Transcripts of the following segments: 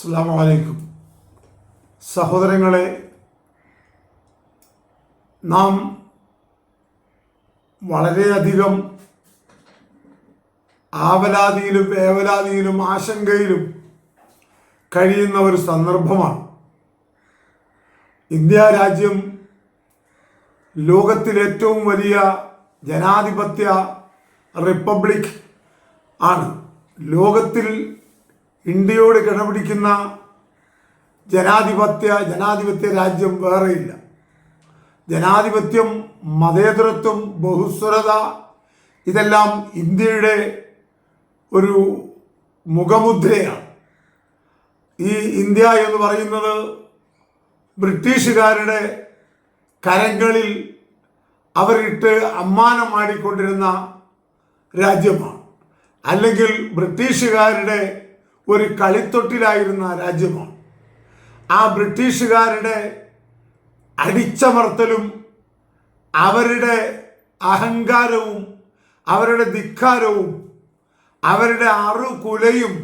അസ്സാമലൈക്കും സഹോദരങ്ങളെ നാം വളരെയധികം ആവലാതിയിലും വേവലാതിയിലും ആശങ്കയിലും കഴിയുന്ന ഒരു സന്ദർഭമാണ്. ഇന്ത്യ രാജ്യം ലോകത്തിലേറ്റവും വലിയ ജനാധിപത്യ റിപ്പബ്ലിക് ആണ്. ലോകത്തിൽ ഇന്ത്യയോട് കിടപിടിക്കുന്ന ജനാധിപത്യ ജനാധിപത്യ രാജ്യം വേറെയില്ല. ജനാധിപത്യം മതേതരത്വം ബഹുസ്വരത ഇതെല്ലാം ഇന്ത്യയുടെ ഒരു മുഖമുദ്രയാണ്. ഈ ഇന്ത്യ എന്ന് പറയുന്നത് ബ്രിട്ടീഷുകാരുടെ കരങ്ങളിൽ അവരിട്ട് അമ്മാനമാടിക്കൊണ്ടിരുന്ന രാജ്യമാണ്. അല്ലെങ്കിൽ ബ്രിട്ടീഷുകാരുടെ ഒരു കളിത്തൊട്ടിലായിരുന്ന രാജ്യമാണ് ആ ബ്രിട്ടീഷുകാരുടെ അടിച്ചമർത്തലും അവരുടെ അഹങ്കാരവും അവരുടെ ധിക്കാരവും അവരുടെ അറുകുലയും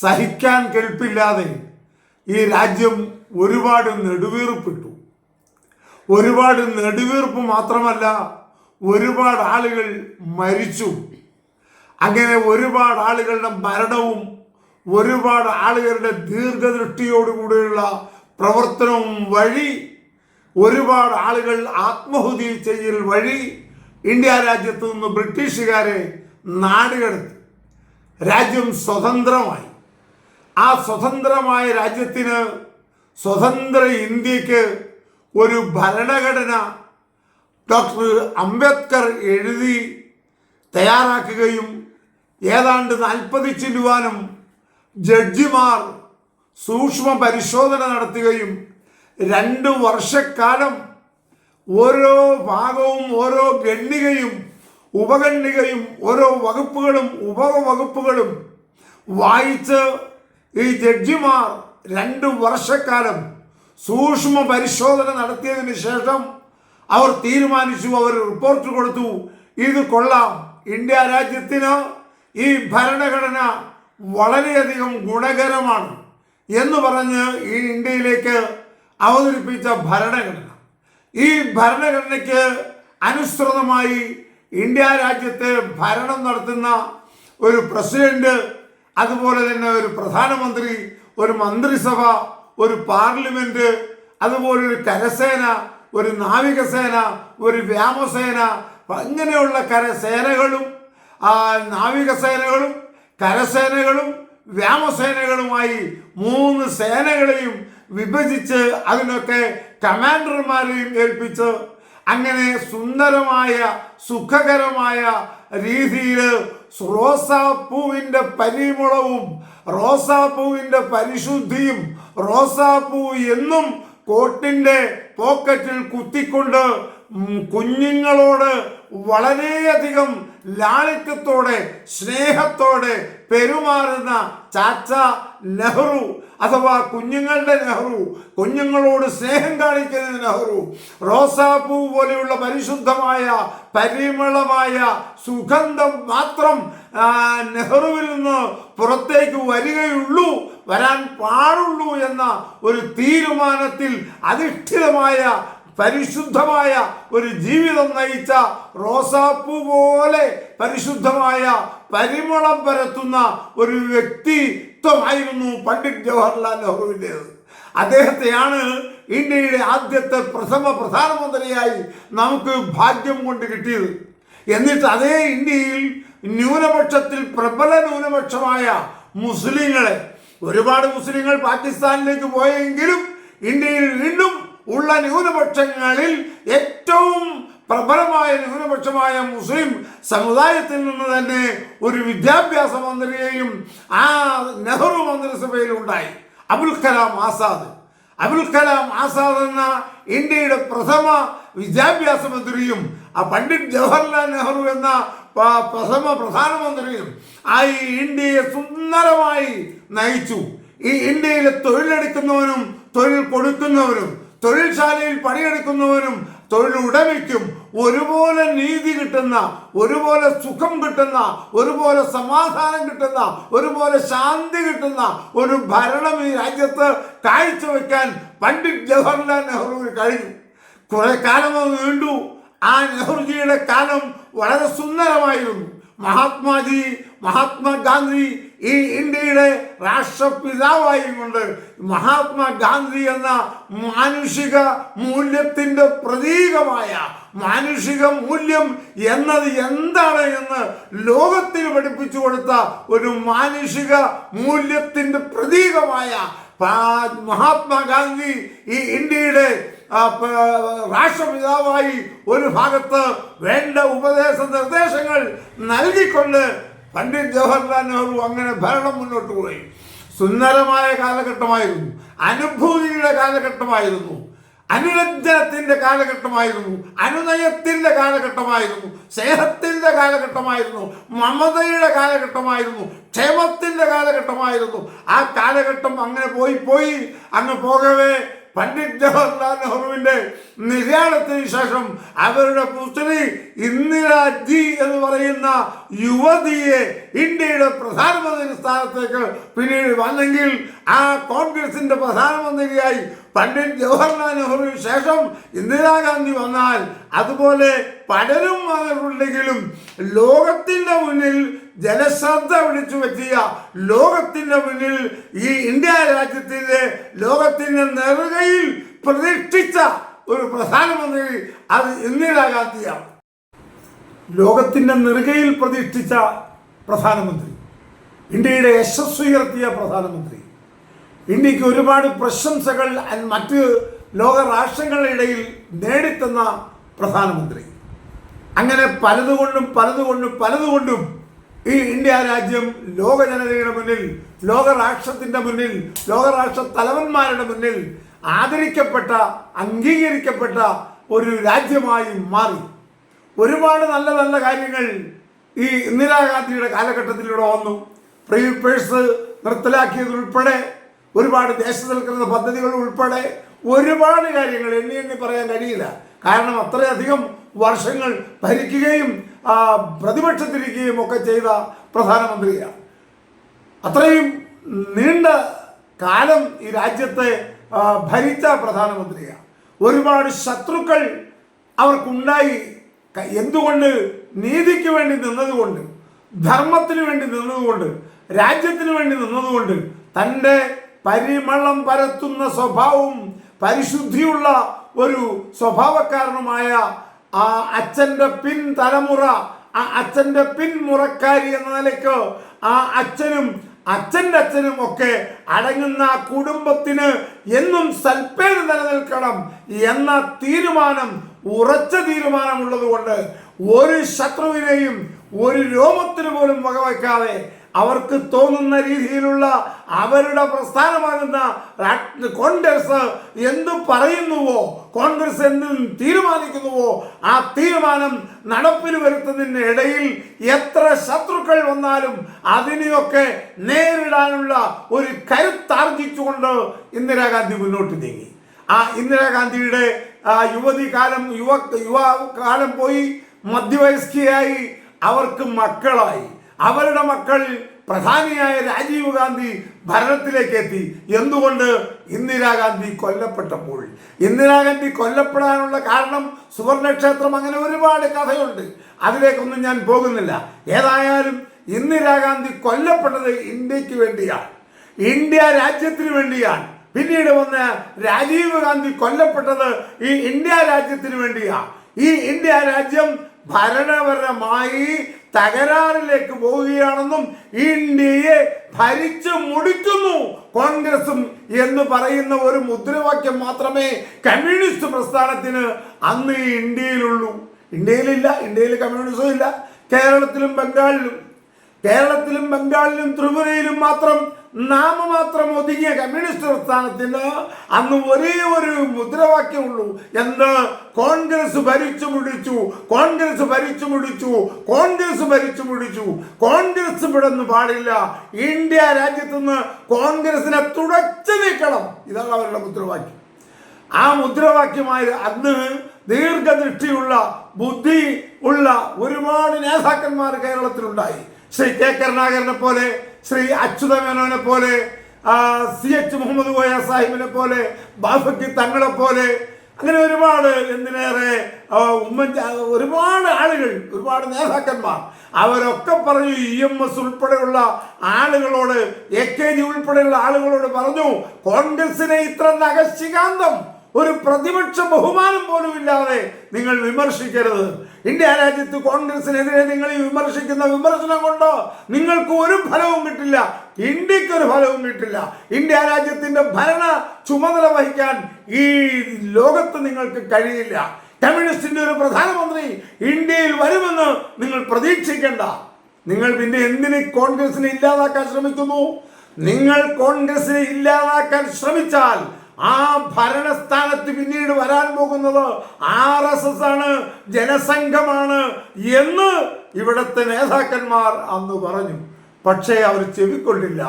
സഹിക്കാൻ കെൽപ്പില്ലാതെ ഈ രാജ്യം ഒരുപാട് നെടുവീർപ്പിട്ടു. ഒരുപാട് നെടുവീർപ്പ് മാത്രമല്ല ഒരുപാട് ആളുകൾ മരിച്ചു. അങ്ങനെ ഒരുപാട് ആളുകളുടെ മരണവും ഒരുപാട് ആളുകളുടെ ദീർഘദൃഷ്ടിയോടുകൂടിയുള്ള പ്രവർത്തനവും വഴി ഒരുപാട് ആളുകൾ ആത്മഹുതി ചെയ്യൽ വഴി ഇന്ത്യ രാജ്യത്ത് നിന്ന് ബ്രിട്ടീഷുകാരെ നാടുകടത്തി. രാജ്യം സ്വതന്ത്രമായി. ആ സ്വതന്ത്രമായ രാജ്യത്തിന് സ്വതന്ത്ര ഇന്ത്യയ്ക്ക് ഒരു ഭരണഘടന ഡോക്ടർ അംബേദ്കർ എഴുതി തയ്യാറാക്കുകയും ഏതാണ്ട് നാൽപ്പത് ചില്ലുവാനും ജഡ്ജിമാർ സൂക്ഷ്മ പരിശോധന നടത്തുകയും രണ്ട് വർഷക്കാലം ഓരോ ഭാഗവും ഓരോ ഗണ്ണികയും ഉപഗണ്ണികയും ഓരോ വകുപ്പുകളും ഉപവകുപ്പുകളും വായിച്ച് ഈ ജഡ്ജിമാർ രണ്ട് വർഷക്കാലം സൂക്ഷ്മ പരിശോധന നടത്തിയതിന് ശേഷം അവർ തീരുമാനിച്ചു അവർ റിപ്പോർട്ട് കൊടുത്തു. ഇത് കൊള്ളാം. ഇന്ത്യ രാജ്യത്തിന് ഈ ഭരണഘടന വളരെയധികം ഗുണകരമാണ് എന്ന് പറഞ്ഞ് ഈ ഇന്ത്യയിലേക്ക് അവതരിപ്പിച്ച ഭരണഘടന. ഈ ഭരണഘടനയ്ക്ക് അനുസൃതമായി ഇന്ത്യ രാജ്യത്തെ ഭരണം നടത്തുന്ന ഒരു പ്രസിഡന്റ് അതുപോലെ തന്നെ ഒരു പ്രധാനമന്ത്രി ഒരു മന്ത്രിസഭ ഒരു പാർലമെന്റ് അതുപോലെ ഒരു കരസേന ഒരു നാവികസേന ഒരു വ്യോമസേന അങ്ങനെയുള്ള കരസേനകളും നാവികസേനകളും കരസേനകളും വ്യോമസേനകളുമായി മൂന്ന് സേനകളെയും വിഭജിച്ച് അതിനൊക്കെ കമാൻഡർമാരെയും ഏൽപ്പിച്ച് അങ്ങനെ സുന്ദരമായ സുഖകരമായ രീതിയിൽ റോസാപ്പൂവിന്റെ പരിമളവും റോസാപ്പൂവിന്റെ പരിശുദ്ധിയും റോസാപ്പൂ എന്നും കോട്ടിന്റെ പോക്കറ്റിൽ കുത്തിക്കൊണ്ട് കുഞ്ഞുങ്ങളോട് വളരെയധികം ലാളിത്യത്തോടെ സ്നേഹത്തോടെ പെരുമാറുന്ന ചാച്ച നെഹ്റു അഥവാ കുഞ്ഞുങ്ങളുടെ നെഹ്റു കുഞ്ഞുങ്ങളോട് സ്നേഹം കാണിക്കുന്ന നെഹ്റു റോസാപ്പൂ പോലെയുള്ള പരിശുദ്ധമായ പരിമളമായ സുഗന്ധം മാത്രം നെഹ്റുവിൽ നിന്ന് പുറത്തേക്ക് വരികയുള്ളൂ വരാൻ പാടുള്ളൂ എന്ന ഒരു തീരുമാനത്തിൽ അധിഷ്ഠിതമായ പരിശുദ്ധമായ ഒരു ജീവിതം നയിച്ച റോസാപ്പൂ പോലെ പരിശുദ്ധമായ പരിമളം പരത്തുന്ന ഒരു വ്യക്തിത്വമായിരുന്നു പണ്ഡിറ്റ് ജവഹർലാൽ നെഹ്റുവിന്റേത്. അദ്ദേഹത്തെയാണ് ഇന്ത്യയുടെ ആദ്യത്തെ പ്രഥമ പ്രധാനമന്ത്രിയായി നമുക്ക് ഭാഗ്യം കൊണ്ട് കിട്ടിയത്. എന്നിട്ട് അതേ ഇന്ത്യയിൽ ന്യൂനപക്ഷത്തിൽ പ്രബല ന്യൂനപക്ഷമായ മുസ്ലിങ്ങളെ ഒരുപാട് മുസ്ലിങ്ങൾ പാകിസ്ഥാനിലേക്ക് പോയെങ്കിലും ഇന്ത്യയിൽ വീണ്ടും ഉള്ള ന്യൂനപക്ഷങ്ങളിൽ ഏറ്റവും പ്രബലമായ ന്യൂനപക്ഷമായ മുസ്ലിം സമുദായത്തിൽ നിന്ന് തന്നെ ഒരു വിദ്യാഭ്യാസ മന്ത്രിയെയും ആ നെഹ്റു മന്ത്രിസഭയിൽ ഉണ്ടായി. അബുൽ കലാം ആസാദ്. അബുൽ കലാം ആസാദ് എന്ന ഇന്ത്യയുടെ പ്രഥമ വിദ്യാഭ്യാസ മന്ത്രിയും ആ പണ്ഡിറ്റ് ജവഹർലാൽ നെഹ്റു എന്ന പ്രഥമ പ്രധാനമന്ത്രിയും ആ ഈ ഇന്ത്യയെ സുന്ദരമായി നയിച്ചു. ഈ ഇന്ത്യയിലെ തൊഴിലെടുക്കുന്നവനും തൊഴിൽ കൊടുക്കുന്നവനും തൊഴിൽശാലയിൽ പണിയെടുക്കുന്നവനും തൊഴിലുടമയ്ക്കും ഒരുപോലെ നീതി കിട്ടുന്ന ഒരുപോലെ സുഖം കിട്ടുന്ന ഒരുപോലെ സമാധാനം കിട്ടുന്ന ഒരുപോലെ ശാന്തി കിട്ടുന്ന ഒരു ഭരണം ഈ രാജ്യത്ത് കാഴ്ചവെക്കാൻ പണ്ഡിറ്റ് ജവഹർലാൽ നെഹ്റുവിന് കഴിഞ്ഞു. കുറെ കാലം അത് ആ നെഹ്റുജിയുടെ കാലം വളരെ സുന്ദരമായിരുന്നു. മഹാത്മാജി മഹാത്മാഗാന്ധി ഈ ഇന്ത്യയുടെ രാഷ്ട്രപിതാവായിക്കൊണ്ട് മഹാത്മാഗാന്ധി എന്ന മാനുഷിക മൂല്യത്തിന്റെ പ്രതീകമായ മാനുഷിക മൂല്യം എന്നത് എന്താണ് എന്ന് ലോകത്തിൽ പഠിപ്പിച്ചു കൊടുത്ത ഒരു മാനുഷിക മൂല്യത്തിന്റെ പ്രതീകമായ മഹാത്മാഗാന്ധി ഈ ഇന്ത്യയുടെ രാഷ്ട്രപിതാവായി ഒരു ഭാഗത്ത് വേണ്ട ഉപദേശ നിർദ്ദേശങ്ങൾ നൽകിക്കൊണ്ട് പണ്ഡിറ്റ് ജവഹർലാൽ നെഹ്റു അങ്ങനെ ഭരണം മുന്നോട്ട് പോയി. സുന്ദരമായ കാലഘട്ടമായിരുന്നു. അനുഭൂതിയുടെ കാലഘട്ടമായിരുന്നു. അനുരഞ്ജനത്തിന്റെ കാലഘട്ടമായിരുന്നു. അനുനയത്തിന്റെ കാലഘട്ടമായിരുന്നു. സ്നേഹത്തിന്റെ കാലഘട്ടമായിരുന്നു. മമതയുടെ കാലഘട്ടമായിരുന്നു. ക്ഷേമത്തിന്റെ കാലഘട്ടമായിരുന്നു. ആ കാലഘട്ടം അങ്ങനെ പോയി പോയി. അങ്ങ് പോകവേ. പണ്ഡിറ്റ് ജവഹർലാൽ നെഹ്റുവിന്റെ നിര്യാണത്തിന് ശേഷം അവരുടെ പുത്രി ഇന്ദിരാജി എന്ന് പറയുന്ന യുവതിയെ ഇന്ത്യയുടെ പ്രധാനമന്ത്രി സ്ഥാനത്തേക്ക് പിന്നീട് വന്നെങ്കിൽ ആ കോൺഗ്രസിന്റെ പ്രധാനമന്ത്രിയായി പണ്ഡിറ്റ് ജവഹർലാൽ നെഹ്റുവിന് ശേഷം ഇന്ദിരാഗാന്ധി വന്നാൽ അതുപോലെ പലരും വന്നിട്ടുണ്ടെങ്കിലും ലോകത്തിന്റെ മുന്നിൽ ജനശ്രദ്ധ വിളിച്ചു പറ്റിയ ലോകത്തിന്റെ മുന്നിൽ ഈ ഇന്ത്യ രാജ്യത്തിന്റെ ലോകത്തിന്റെ നെറുകയിൽ പ്രതിഷ്ഠിച്ച ഒരു പ്രധാനമന്ത്രി അത് ഇന്ദിരാഗാന്ധിയാണ് ലോകത്തിന്റെ നെറുകയിൽ പ്രതിഷ്ഠിച്ച പ്രധാനമന്ത്രി. ഇന്ത്യയുടെ യശസ് ഉയർത്തിയ പ്രധാനമന്ത്രി. ഇന്ത്യയ്ക്ക് ഒരുപാട് പ്രശംസകൾ മറ്റ് ലോക രാഷ്ട്രങ്ങളിടയിൽ നേടിത്തന്ന പ്രധാനമന്ത്രി. അങ്ങനെ പലതുകൊണ്ടും പലതുകൊണ്ടും പലതുകൊണ്ടും ഈ ഇന്ത്യ രാജ്യം ലോക ജനതയുടെ മുന്നിൽ ലോകരാഷ്ട്രത്തിന്റെ മുന്നിൽ ലോകരാഷ്ട്ര തലവന്മാരുടെ മുന്നിൽ ആദരിക്കപ്പെട്ട അംഗീകരിക്കപ്പെട്ട ഒരു രാജ്യമായി മാറി. ഒരുപാട് നല്ല നല്ല കാര്യങ്ങൾ ഈ ഇന്ദിരാഗാന്ധിയുടെ കാലഘട്ടത്തിലൂടെ വന്നു. ഫ്രീ പേഴ്സ് നിർത്തലാക്കിയതുൾപ്പെടെ ഒരുപാട് ദേശസൽക്കരണ പദ്ധതികൾ ഉൾപ്പെടെ ഒരുപാട് കാര്യങ്ങൾ എണ്ണി എണ്ണി പറയാൻ കഴിയില്ല. കാരണം അത്രയധികം വർഷങ്ങൾ ഭരിക്കുകയും പ്രതിപക്ഷത്തിരിക്കുകയും ഒക്കെ ചെയ്ത പ്രധാനമന്ത്രിയാണ്. അത്രയും നീണ്ട കാലം ഈ രാജ്യത്തെ ഭരിച്ച പ്രധാനമന്ത്രിയാണ്. ഒരുപാട് ശത്രുക്കൾ അവർക്കുണ്ടായി. എന്തുകൊണ്ട് നീതിക്ക് വേണ്ടി നിന്നതുകൊണ്ട് ധർമ്മത്തിന് വേണ്ടി നിന്നതുകൊണ്ട് രാജ്യത്തിന് വേണ്ടി നിന്നതുകൊണ്ട് തന്റെ പരിമളം പരത്തുന്ന സ്വഭാവവും പരിശുദ്ധിയുള്ള ഒരു സ്വഭാവക്കാരനുമായ ആ അച്ഛന്റെ പിൻ തലമുറ ആ അച്ഛന്റെ പിൻമുറക്കാരി എന്ന നിലയ്ക്ക് ആ അച്ഛനും അച്ഛന്റെ അച്ഛനും ഒക്കെ അടങ്ങുന്ന കുടുംബത്തിന് എന്നും സൽപ്പേര് നിലനിൽക്കണം എന്ന തീരുമാനം ഉറച്ച തീരുമാനമുള്ളത് കൊണ്ട് ഒരു ശത്രുവിനെയും ഒരു രോമത്തിന് പോലും വകവയ്ക്കാതെ അവർക്ക് തോന്നുന്ന രീതിയിലുള്ള അവരുടെ പ്രസ്ഥാനമാകുന്ന കോൺഗ്രസ് എന്ത് പറയുന്നുവോ കോൺഗ്രസ് എന്ത് തീരുമാനിക്കുന്നുവോ ആ തീരുമാനം നടപ്പിൽ വരുത്തുന്നതിന് ഇടയിൽ എത്ര ശത്രുക്കൾ വന്നാലും അതിനെയൊക്കെ നേരിടാനുള്ള ഒരു കരുത്താർജിച്ചുകൊണ്ട് ഇന്ദിരാഗാന്ധി മുന്നോട്ട് നീങ്ങി. ആ ഇന്ദിരാഗാന്ധിയുടെ യുവതി കാലം യുവ യുവ കാലം പോയി മധ്യവയസ്കയായി അവർക്ക് മക്കളായി. അവരുടെ മക്കൾ പ്രധാനിയായ രാജീവ് ഗാന്ധി ഭരണത്തിലേക്ക് എത്തി എന്തുകൊണ്ട്? ഇന്ദിരാഗാന്ധി കൊല്ലപ്പെട്ടപ്പോൾ. ഇന്ദിരാഗാന്ധി കൊല്ലപ്പെടാനുള്ള കാരണം സുവർണക്ഷേത്രം അങ്ങനെ ഒരുപാട് കഥയുണ്ട്. അതിലേക്കൊന്നും ഞാൻ പോകുന്നില്ല. ഏതായാലും ഇന്ദിരാഗാന്ധി കൊല്ലപ്പെട്ടത് ഇന്ത്യയ്ക്ക് വേണ്ടിയാണ്. ഇന്ത്യ രാജ്യത്തിന് വേണ്ടിയാണ്. പിന്നീട് വന്ന രാജീവ് ഗാന്ധി കൊല്ലപ്പെട്ടത് ഈ ഇന്ത്യ രാജ്യത്തിന് വേണ്ടിയാണ്. ഈ ഇന്ത്യ രാജ്യം ഭരണപരമായി തകരാറിലേക്ക് പോവുകയാണെന്നും ഇന്ത്യയെ ഭരിച്ചു മുടിക്കുന്നു കോൺഗ്രസും എന്ന് പറയുന്ന ഒരു മുദ്രാവാക്യം മാത്രമേ കമ്മ്യൂണിസ്റ്റ് പ്രസ്ഥാനത്തിന് അന്ന് ഇന്ത്യയിലുള്ളൂ. ഇന്ത്യയിലില്ല ഇന്ത്യയിൽ കമ്മ്യൂണിസം ഇല്ല. കേരളത്തിലും ബംഗാളിലും. കേരളത്തിലും ബംഗാളിലും ത്രിപുരയിലും മാത്രം നാമമാത്രം ഒതുങ്ങിയ കമ്മ്യൂണിസ്റ്റ് പ്രസ്ഥാനത്തിന് അന്ന് ഒരേ ഒരു മുദ്രാവാക്യമുള്ളൂ എന്ത് കോൺഗ്രസ് ഭരിച്ചു മുടിച്ചു കോൺഗ്രസ് ഭരിച്ചു മുടിച്ചു കോൺഗ്രസ് ഭരിച്ചു മുടിച്ചു. കോൺഗ്രസ് വിടന്നു പാടില്ല. ഇന്ത്യ രാജ്യത്തുനിന്ന് കോൺഗ്രസിനെ തുടച്ചു നീക്കണം. ഇതാണ് അവരുടെ മുദ്രാവാക്യം. ആ മുദ്രാവാക്യമായി അന്ന് ദീർഘദൃഷ്ടിയുള്ള ബുദ്ധി ഉള്ള ഒരുപാട് നേതാക്കന്മാർ കേരളത്തിലുണ്ടായി. ശ്രീ കെ കരുണാകരനെ പോലെ ശ്രീ അച്യുത മേനോനെ പോലെ സി എച്ച് മുഹമ്മദ് കോയ സാഹിബിനെ പോലെ ബാഫക്കി തങ്ങളെ പോലെ അങ്ങനെ ഒരുപാട് എന്തിനേറെ ഉമ്മൻചാ ഒരുപാട് ആളുകൾ ഒരുപാട് നേതാക്കന്മാർ അവരൊക്കെ പറഞ്ഞു ഇ എം എസ് ഉൾപ്പെടെയുള്ള ആളുകളോട് എ കെ ജി ഉൾപ്പെടെയുള്ള ആളുകളോട് പറഞ്ഞു കോൺഗ്രസിനെ ഇത്ര നഖശികാന്തം ഒരു പ്രതിപക്ഷ ബഹുമാനം പോലും ഇല്ലാതെ നിങ്ങൾ വിമർശിക്കരുത്. ഇന്ത്യ രാജ്യത്ത് കോൺഗ്രസിനെതിരെ നിങ്ങൾ ഈ വിമർശിക്കുന്ന വിമർശനം കൊണ്ടോ നിങ്ങൾക്ക് ഒരു ഫലവും കിട്ടില്ല. ഇന്ത്യയ്ക്ക് ഒരു ഫലവും കിട്ടില്ല. ഇന്ത്യ രാജ്യത്തിന്റെ ഭരണ ചുമതല വഹിക്കാൻ ഈ ലോകത്ത് നിങ്ങൾക്ക് കഴിയില്ല. കമ്മ്യൂണിസ്റ്റിന്റെ ഒരു പ്രധാനമന്ത്രി ഇന്ത്യയിൽ വരുമെന്ന് നിങ്ങൾ പ്രതീക്ഷിക്കേണ്ട. നിങ്ങൾ പിന്നെ എന്തിന് കോൺഗ്രസിനെ ഇല്ലാതാക്കാൻ ശ്രമിക്കുന്നു? നിങ്ങൾ കോൺഗ്രസിനെ ഇല്ലാതാക്കാൻ ശ്രമിച്ചാൽ ആ ഭരണസ്ഥാനത്ത് പിന്നീട് വരാൻ പോകുന്നത് ആർ എസ് എസ് ആണ് ജനസംഘമാണ് എന്ന് ഇവിടുത്തെ നേതാക്കന്മാർ അന്ന് പറഞ്ഞു. പക്ഷേ അവർ ചെവിക്കൊണ്ടില്ല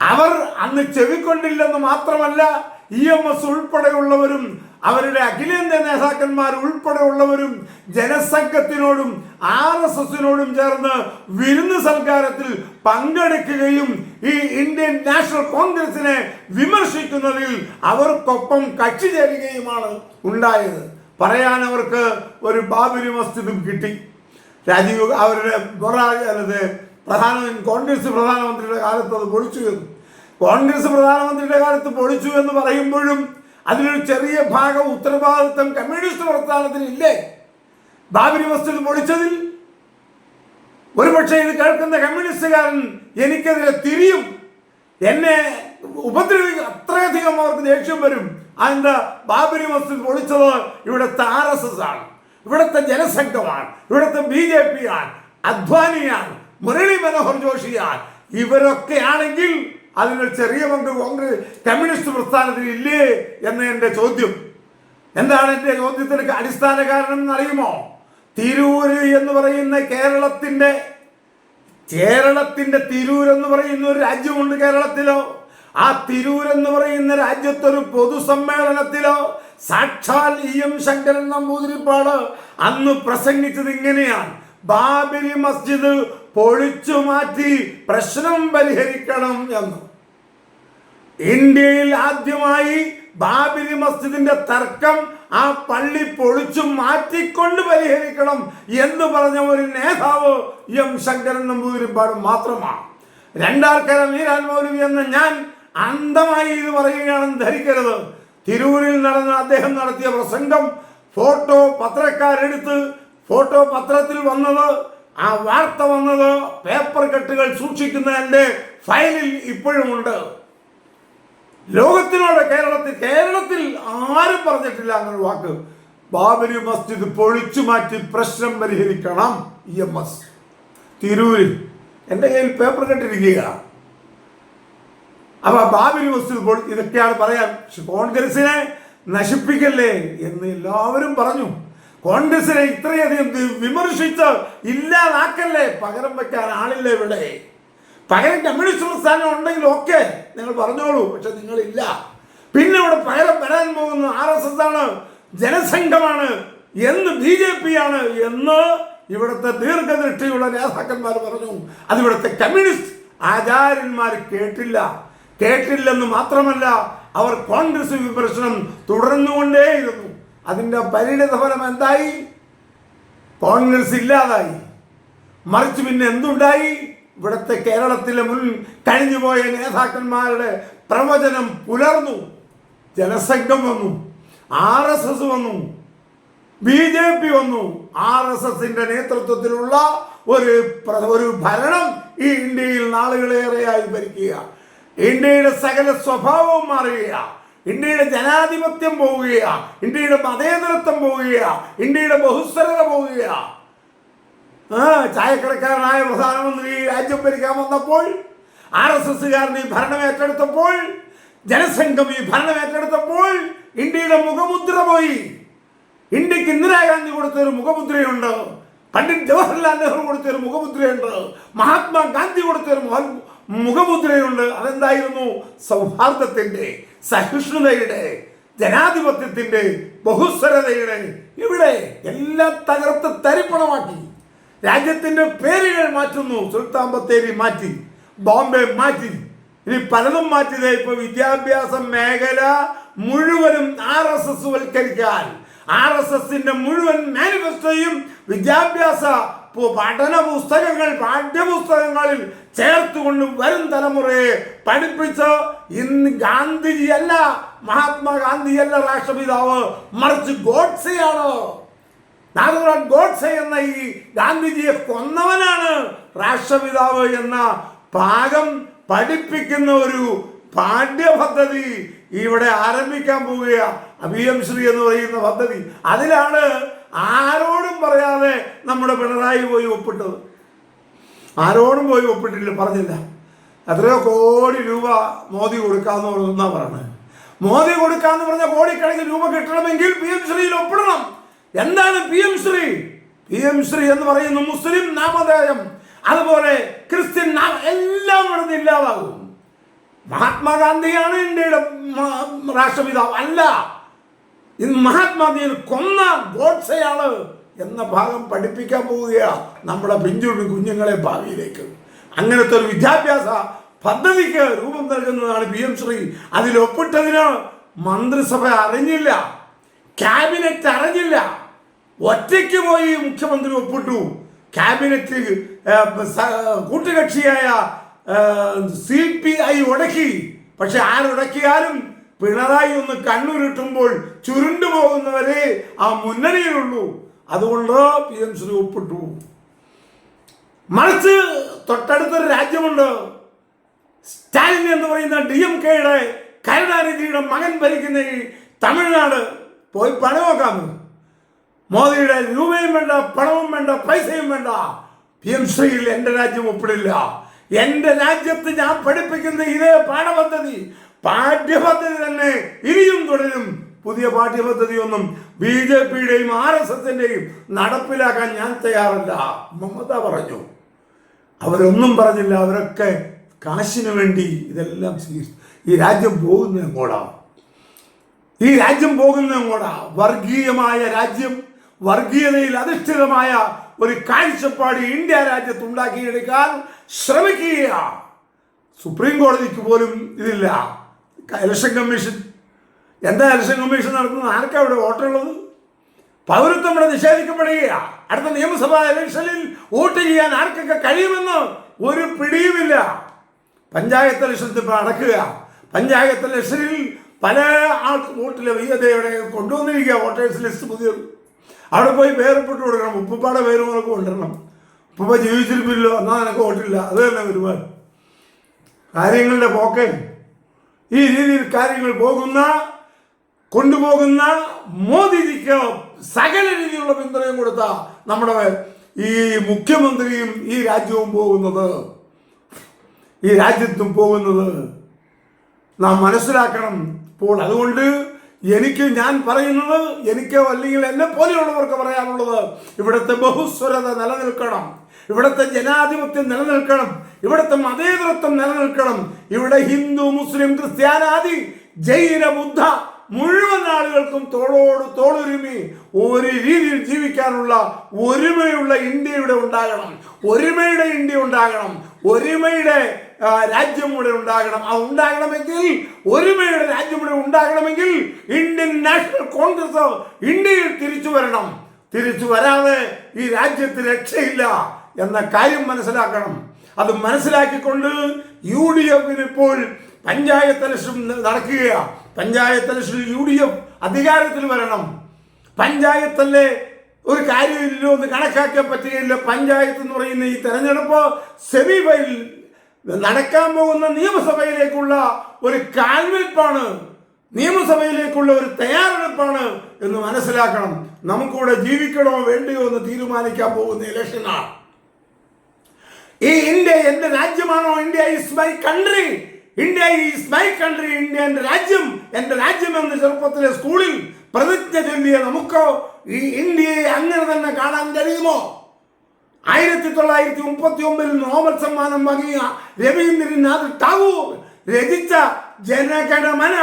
അവർ അന്ന് ചെവിക്കൊണ്ടില്ലെന്ന് മാത്രമല്ല ഇ എം എസ് ഉൾപ്പെടെയുള്ളവരും അവരുടെ അഖിലേന്ത്യാ നേതാക്കന്മാർ ഉൾപ്പെടെയുള്ളവരും ജനസംഘത്തിനോടും ആർ എസ് എസിനോടും ചേർന്ന് വിരുന്ന് സൽക്കാരത്തിൽ പങ്കെടുക്കുകയും ഈ ഇന്ത്യൻ നാഷണൽ കോൺഗ്രസിനെ വിമർശിക്കുന്നതിൽ അവർക്കൊപ്പം കക്ഷി ചേരുകയുമാണ് ഉണ്ടായത്. പറയാൻ അവർക്ക് ഒരു ബാബരി മസ്ജിദും കിട്ടി. രാജീവ് അവരുടെ പ്രധാന കോൺഗ്രസ് പ്രധാനമന്ത്രിയുടെ കാലത്ത് അത് പൊളിച്ചു കോൺഗ്രസ് പ്രധാനമന്ത്രിയുടെ കാലത്ത് പൊളിച്ചു എന്ന് പറയുമ്പോഴും അതിനൊരു ചെറിയ ഭാഗം ഉത്തരവാദിത്വം കമ്മ്യൂണിസ്റ്റ് പ്രസ്ഥാനത്തിന് ഇല്ലേ? ബാബരി മസ്ജിദ് പൊളിച്ചതിൽ? ഒരുപക്ഷെ ഇത് കേൾക്കുന്ന കമ്മ്യൂണിസ്റ്റുകാരൻ എനിക്കെതിരെ തിരിയും. എന്നെ ഉപദ്രവിക്കും അത്രയധികം അവർക്ക് ദേഷ്യം വരും. അതിന്റെ ബാബരി മസ്ജിദ് പൊളിച്ചത് ഇവിടുത്തെ ആർ എസ് എസ് ആണ്. ഇവിടുത്തെ ജനസംഘമാണ്. ഇവിടുത്തെ ബി ജെ പി ആണ്. അദ്വാനിയാണ്. മുരളി മനോഹർ ജോഷിയാണ്. ഇവരൊക്കെ ആണെങ്കിൽ അതിനൊരു ചെറിയ പങ്ക് കോൺഗ്രസ് കമ്മ്യൂണിസ്റ്റ് പ്രസ്ഥാനത്തിൽ ഇല്ലേ എന്ന് എന്റെ ചോദ്യം. എന്താണ് എന്റെ ചോദ്യത്തിന് അടിസ്ഥാന കാരണം എന്ന് അറിയുമോ? തിരൂര് എന്ന് പറയുന്ന കേരളത്തിന്റെ കേരളത്തിന്റെ തിരൂർ എന്ന് പറയുന്ന ഒരു രാജ്യമുണ്ട് കേരളത്തിലോ? ആ തിരൂർ എന്ന് പറയുന്ന രാജ്യത്തൊരു പൊതുസമ്മേളനത്തിലോ? സാക്ഷാൽ ഇ എം ശങ്കരൻ നമ്പൂതിരിപ്പാട് അന്ന് പ്രസംഗിച്ചത് ഇങ്ങനെയാണ്. ബാബരി മസ്ജിദ് പൊളിച്ചു മാറ്റി പ്രശ്നം പരിഹരിക്കണം എന്ന്. ഇന്ത്യയിൽ ആദ്യമായി ബാബരി മസ്ജിദിന്റെ തർക്കം ആ പള്ളി പൊളിച്ചു മാറ്റിക്കൊണ്ട് പരിഹരിക്കണം എന്ന് പറഞ്ഞ ഒരു നേതാവ് എം ശങ്കരൻ നമ്പൂതിരിപ്പാട് മാത്രമാണ്. രണ്ടാൾക്കര മീരാൻ മൗലവി എന്ന് ഞാൻ അന്ധമായി ഇത് പറയുകയാണെന്ന് ധരിക്കരുത്. തിരൂരിൽ നടന്ന അദ്ദേഹം നടത്തിയ പ്രസംഗം ഫോട്ടോ പത്രക്കാരെടുത്ത് ഫോട്ടോ പത്രത്തിൽ വന്നത് ആ വാർത്ത വന്നത് പേപ്പർ കെട്ടുകൾ സൂക്ഷിക്കുന്ന എന്റെ ഫയലിൽ ഇപ്പോഴുമുണ്ട് ലോകത്തിനോട് കേരളത്തിൽ കേരളത്തിൽ ആരും പറഞ്ഞിട്ടില്ല അങ്ങനെ വാക്ക്. ബാബരി മസ്ജിദ് പൊളിച്ചു മാറ്റി പ്രശ്നം പരിഹരിക്കണം ഇ എം എസ്. തിരൂരിൽ എന്റെ കയ്യിൽ പേപ്പർ കെട്ടിരിക്കുക അപ്പൊ ബാബരി മസ്ജിദ് പൊളി ഇതൊക്കെയാണ് പറയാൻ. കോൺഗ്രസിനെ നശിപ്പിക്കല്ലേ എന്ന് എല്ലാവരും പറഞ്ഞു. കോൺഗ്രസിനെ ഇത്രയധികം വിമർശിച്ച് ഇല്ലാതാക്കല്ലേ? പകരം വെക്കാൻ ആളില്ല ഇവിടെ? പകരം കമ്മ്യൂണിസ്റ്റ് പ്രസ്ഥാനം ഉണ്ടെങ്കിൽ ഓക്കെ നിങ്ങൾ പറഞ്ഞോളൂ പക്ഷെ നിങ്ങളില്ല. പിന്നെ ഇവിടെ പകരം വരാൻ പോകുന്ന ആർ എസ് എസ് ആണ് ജനസംഘമാണ് എന്ന് ബി ജെ പി ആണ് എന്ന് ഇവിടുത്തെ ദീർഘദൃഷ്ടിയുള്ള നേതാക്കന്മാർ പറഞ്ഞു. അത് ഇവിടുത്തെ കമ്മ്യൂണിസ്റ്റ് ആചാര്യന്മാർ കേട്ടില്ല. കേട്ടില്ലെന്ന് മാത്രമല്ല അവർ കോൺഗ്രസ് വിമർശനം തുടർന്നുകൊണ്ടേയിരുന്നു. അതിന്റെ പരിണിത ഫലം എന്തായി? കോൺഗ്രസ് ഇല്ലാതായി. മറിച്ച് പിന്നെ എന്തുണ്ടായി? ഇവിടുത്തെ കേരളത്തിലെ മുൻ കഴിഞ്ഞുപോയ നേതാക്കന്മാരുടെ പ്രവചനം പുലർന്നു. ജനസംഘം വന്നു. ആർ എസ് എസ് വന്നു. ബി ജെ പി വന്നു. ആർ എസ് എസിന്റെ നേതൃത്വത്തിലുള്ള ഒരു ഒരു ഭരണം ഈ ഇന്ത്യയിൽ നാളുകളേറെയായി ഭരിക്കുക. ഇന്ത്യയുടെ സകല സ്വഭാവവും മാറുകയാ ഇന്ത്യയുടെ ജനാധിപത്യം പോവുകയാ. ഇന്ത്യയുടെ മതേതരത്വം പോവുകയാ. ഇന്ത്യയുടെ ബഹുസ്വരത പോവുകയാ. ആ ചായക്കടക്കാരനായ പ്രധാനമന്ത്രി രാജ്യം ഭരിക്കാൻ വന്നപ്പോൾ ആർ എസ് എസ്സുകാരൻ ഈ ഭരണം ഏറ്റെടുത്തപ്പോൾ ജനസംഘം ഈ ഭരണം ഏറ്റെടുത്തപ്പോൾ ഇന്ത്യയുടെ മുഖമുദ്ര പോയി. ഇന്ത്യയ്ക്ക് ഇന്ദിരാഗാന്ധി കൊടുത്ത ഒരു മുഖമുദ്രയുണ്ട്. പണ്ഡിറ്റ് ജവഹർലാൽ നെഹ്റു കൊടുത്ത ഒരു മുഖമുദ്രയുണ്ട്. മഹാത്മാഗാന്ധി കൊടുത്ത ഒരു മുഖ- മുഖമുദ്രയുണ്ട്. അതെന്തായിരുന്നു? സൗഹാർദ്ദത്തിന്റെ സഹിഷ്ണുതയുടെ ജനാധിപത്യത്തിന്റെ ബഹുസ്വരതയുടെ ഇവിടെ എല്ലാം തകർത്ത് തരിപ്പണമാക്കി. രാജ്യത്തിന്റെ പേരുകൾ മാറ്റുന്നു. സുൽത്താൻ ബത്തേരി മാറ്റി ബോംബെ മാറ്റി ഇനി പലതും മാറ്റിയത് ഇപ്പൊ വിദ്യാഭ്യാസ മേഖല മുഴുവനും ആർ എസ് എസ് വൽക്കരിക്കാൻ. ആർ എസ് എസിന്റെ മുഴുവൻ മാനിഫെസ്റ്റോയും വിദ്യാഭ്യാസ പഠന പുസ്തകങ്ങൾ പാഠ്യപുസ്തകങ്ങളിൽ ചേർത്തുകൊണ്ട് വരും തലമുറയെ പഠിപ്പിച്ച് ഇന്ന് ഗാന്ധിജിയല്ല മഹാത്മാഗാന്ധിയല്ല രാഷ്ട്രപിതാവ് മറിച്ച് ഗോഡ്സെയാണ്. നാഥുറാം ഗോഡ്സെ എന്ന ഈ ഗാന്ധിജിയെ കൊന്നവനാണ് രാഷ്ട്രപിതാവ് എന്ന പാകം പഠിപ്പിക്കുന്ന ഒരു പാഠ്യപദ്ധതി ഇവിടെ ആരംഭിക്കാൻ പോവുകയാണ് അഭിയം ശ്രീ എന്ന് പറയുന്ന പദ്ധതി. അതിലാണ് ആരോടും പറയാതെ നമ്മുടെ പിണറായി പോയി ഒപ്പിട്ടത്. ആരോടും പോയി ഒപ്പിട്ടില്ല പറഞ്ഞില്ല. എത്രയോ കോടി രൂപ മോദി കൊടുക്കാന്ന് പറഞ്ഞാ പറഞ്ഞത് മോദി കൊടുക്കാന്ന് പറഞ്ഞ കോടിക്കണക്കിന് രൂപ കിട്ടണമെങ്കിൽ പി എം ശ്രീയിൽ ഒപ്പിടണം. എന്താണ് P M Shri? P M Shri എന്ന് പറയുന്ന മുസ്ലിം നാമധേയം അതുപോലെ ക്രിസ്ത്യൻ നാമ എല്ലാം ഇവിടുന്ന് ഇല്ലാതാകും. മഹാത്മാഗാന്ധിയാണ് ഇന്ത്യയുടെ രാഷ്ട്രപിതാവ്. അല്ല ഇന്ന് മഹാത്മാഗാന്ധിയെ കൊന്ന ഗോഡ്സെയാണ് എന്ന ഭാഗം പഠിപ്പിക്കാൻ പോവുകയാണ് നമ്മുടെ പിഞ്ചുണ്ണി കുഞ്ഞുങ്ങളെ ഭാവിയിലേക്ക്. അങ്ങനത്തെ ഒരു വിദ്യാഭ്യാസ പദ്ധതിക്ക് രൂപം നൽകുന്നതാണ് പി എം ശ്രീ. അതിൽ ഒപ്പിട്ടതിന് മന്ത്രിസഭ അറിഞ്ഞില്ല ക്യാബിനറ്റ് അറിഞ്ഞില്ല. ഒറ്റയ്ക്ക് പോയി മുഖ്യമന്ത്രി ഒപ്പിട്ടു. ക്യാബിനറ്റ് കൂട്ടുകക്ഷിയായ സി പി ഐ ഉടക്കി പക്ഷെ ആരുടക്കിയാലും പിണറായി ഒന്ന് കണ്ണുരുട്ടുമ്പോൾ ചുരുണ്ടു പോകുന്നവരെ ആ മുന്നണിയിലുള്ളൂ. അതുകൊണ്ട് പി എം ശ്രീ ഒപ്പിട്ടു. മറിച്ച് തൊട്ടടുത്തൊരു രാജ്യമുണ്ട്. സ്റ്റാലിൻ എന്ന് പറയുന്ന ഡി എം കെയുടെ കരുണാനിധിയുടെ മകൻ ഭരിക്കുന്ന ഈ തമിഴ്നാട്. പോയി പണം നോക്കാമോ മോദിയുടെ രൂപയും വേണ്ട പണവും വേണ്ട പൈസയും വേണ്ട. പി എം ശ്രീയിൽ എന്റെ രാജ്യം ഒപ്പിടില്ല. എന്റെ രാജ്യത്ത് ഞാൻ പഠിപ്പിക്കുന്ന ഇതേ പാഠപദ്ധതി പാഠ്യപദ്ധതി തന്നെ ഇനിയും തുടരും. പുതിയ പാഠ്യപദ്ധതിയൊന്നും ബി ജെ പിയുടെയും ആർ എസ് എസിന്റെയും നടപ്പിലാക്കാൻ ഞാൻ തയ്യാറല്ല. മമത പറഞ്ഞു. അവരൊന്നും പറഞ്ഞില്ല. അവരൊക്കെ കാശിന് വേണ്ടി ഇതെല്ലാം ഈ രാജ്യം പോകുന്ന എങ്ങോടാ? ഈ രാജ്യം പോകുന്ന എങ്ങോടാ? വർഗീയമായ രാജ്യം വർഗീയതയിൽ അധിഷ്ഠിതമായ ഒരു കാഴ്ചപ്പാട് ഇന്ത്യ രാജ്യത്ത് ഉണ്ടാക്കിയെടുക്കാൻ ശ്രമിക്കുക സുപ്രീം കോടതിക്ക് പോലും ഇതില്ല. Election commission. എന്താ ഇലക്ഷൻ കമ്മീഷൻ നടത്തുന്നത്? ആർക്കാ ഇവിടെ വോട്ടുള്ളത് പൗരത്വം ഇവിടെ നിഷേധിക്കപ്പെടുകയാ. അടുത്ത നിയമസഭാ ഇലക്ഷനിൽ വോട്ട് ചെയ്യാൻ ആർക്കൊക്കെ കഴിയുമെന്ന് ഒരു പിടിയുമില്ല. പഞ്ചായത്ത് ഇലക്ഷനിൽ ഇപ്പോൾ അടക്കുക പഞ്ചായത്ത് ഇലക്ഷനിൽ പല ആൾക്ക് വോട്ടിൽ ഇവിടെ കൊണ്ടുവന്നിരിക്കുക വോട്ടേഴ്സ് ലിസ്റ്റ് പുതിയത് അവിടെ പോയി പേരപ്പെട്ട് കൊടുക്കണം. ഉപ്പുപ്പാടെ പേരും കൂടെ കൊണ്ടുവരണം. ഉപ്പുപ്പ ജീവിച്ചിരിപ്പില്ലോ. എന്നാൽ നിനക്ക് വോട്ടില്ല. അത് തന്നെ ഒരുപാട്. കാര്യങ്ങളുടെ പോക്കേ. ഈ രീതിയിൽ കാര്യങ്ങൾ പോകുന്ന കൊണ്ടുപോകുന്ന മോദിജിക്ക് സകല രീതിയിലുള്ള പിന്തുണയും കൊടുത്ത നമ്മുടെ ഈ മുഖ്യമന്ത്രിയും ഈ രാജ്യവും പോകുന്നത് ഈ രാജ്യത്തും പോകുന്നത് നാം മനസ്സിലാക്കണം. അപ്പോൾ അതുകൊണ്ട് എനിക്ക് ഞാൻ പറയുന്നത് എനിക്ക് അല്ലെങ്കിൽ എന്നെ പോലെയുള്ളവർക്ക് പറയാനുള്ളത് ഇവിടുത്തെ ബഹുസ്വരത നിലനിൽക്കണം. ഇവിടുത്തെ ജനാധിപത്യം നിലനിൽക്കണം. ഇവിടുത്തെ മതേതരത്വം നിലനിൽക്കണം. ഇവിടെ ഹിന്ദു മുസ്ലിം ക്രിസ്ത്യാനാദി ജൈന ബുദ്ധ മുഴുവൻ ആളുകൾക്കും തോളോട് തോളൊരുമി ഒരു രീതിയിൽ ജീവിക്കാനുള്ള ഒരുമയുള്ള ഇന്ത്യയുടെ ഉണ്ടാകണം. ഒരുമയുടെ ഇന്ത്യ ഉണ്ടാകണം. ഒരുമയുടെ രാജ്യം ഇവിടെ ഉണ്ടാകണം. അത് ഉണ്ടാകണമെങ്കിൽ ഒരുമയുടെ രാജ്യം ഇവിടെ ഉണ്ടാകണമെങ്കിൽ ഇന്ത്യൻ നാഷണൽ കോൺഗ്രസ് ഇന്ത്യയിൽ തിരിച്ചു വരണം. തിരിച്ചു വരാതെ ഈ രാജ്യത്ത് രക്ഷയില്ല എന്ന കാര്യം മനസ്സിലാക്കണം. അത് മനസ്സിലാക്കിക്കൊണ്ട് യു ഡി എഫിന് ഇപ്പോൾ പഞ്ചായത്ത് ഇലക്ഷൻ നടക്കുകയാണ് പഞ്ചായത്ത് ഇലക്ഷനിൽ യു ഡി എഫ് അധികാരത്തിൽ വരണം. പഞ്ചായത്തല്ലേ ഒരു കാര്യമില്ലോ എന്ന് കണക്കാക്കാൻ പറ്റുകയില്ല. പഞ്ചായത്ത് എന്ന് പറയുന്ന ഈ തെരഞ്ഞെടുപ്പ് സെമി ഫൈനൽ നടക്കാൻ പോകുന്ന നിയമസഭയിലേക്കുള്ള ഒരു കാൽവെപ്പാണ് നിയമസഭയിലേക്കുള്ള ഒരു തയ്യാറെടുപ്പാണ് എന്ന് മനസ്സിലാക്കണം. നമുക്കിവിടെ ജീവിക്കണോ വേണ്ടയോ എന്ന് തീരുമാനിക്കാൻ പോകുന്ന ഇലക്ഷനാണ്. ഈ ഇന്ത്യ എന്റെ രാജ്യമാണോ? India is my country India is my country India എന്റെ രാജ്യം. എന്റെ രാജ്യം എന്ന് ചെറുപ്പത്തിലെ സ്കൂളിൽ പ്രതിജ്ഞ ചൊല്ലിയ നമുക്ക് ഈ ഇന്ത്യയെ അങ്ങനെ തന്നെ കാണാൻ കഴിയുമോ? ആയിരത്തി തൊള്ളായിരത്തി മുപ്പത്തി ഒമ്പതിൽ നോബൽ സമ്മാനം വാങ്ങിയ രവീന്ദ്രനാഥ് ടാഗോർ രചിച്ച ജനഗണമന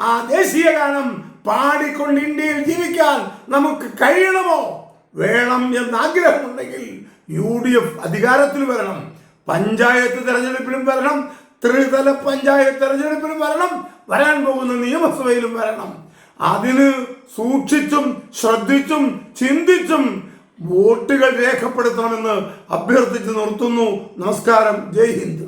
ആ ദേശീയ ഗാനം പാടിക്കൊണ്ട് ഇന്ത്യയിൽ ജീവിക്കാൻ നമുക്ക് കഴിയണമോ? വേണം എന്ന് ആഗ്രഹമുണ്ടെങ്കിൽ യു ഡി എഫ് അധികാരത്തിൽ വരണം. പഞ്ചായത്ത് തെരഞ്ഞെടുപ്പിലും വരണം. ത്രിതല പഞ്ചായത്ത് തെരഞ്ഞെടുപ്പിലും വരണം. വരാൻ പോകുന്ന നിയമസഭയിലും വരണം. അതിന് സൂക്ഷിച്ചും ശ്രദ്ധിച്ചും ചിന്തിച്ചും വോട്ടുകൾ രേഖപ്പെടുത്തണമെന്ന് അഭ്യർത്ഥിച്ച് നിർത്തുന്നു. നമസ്കാരം. ജയ് ഹിന്ദ്.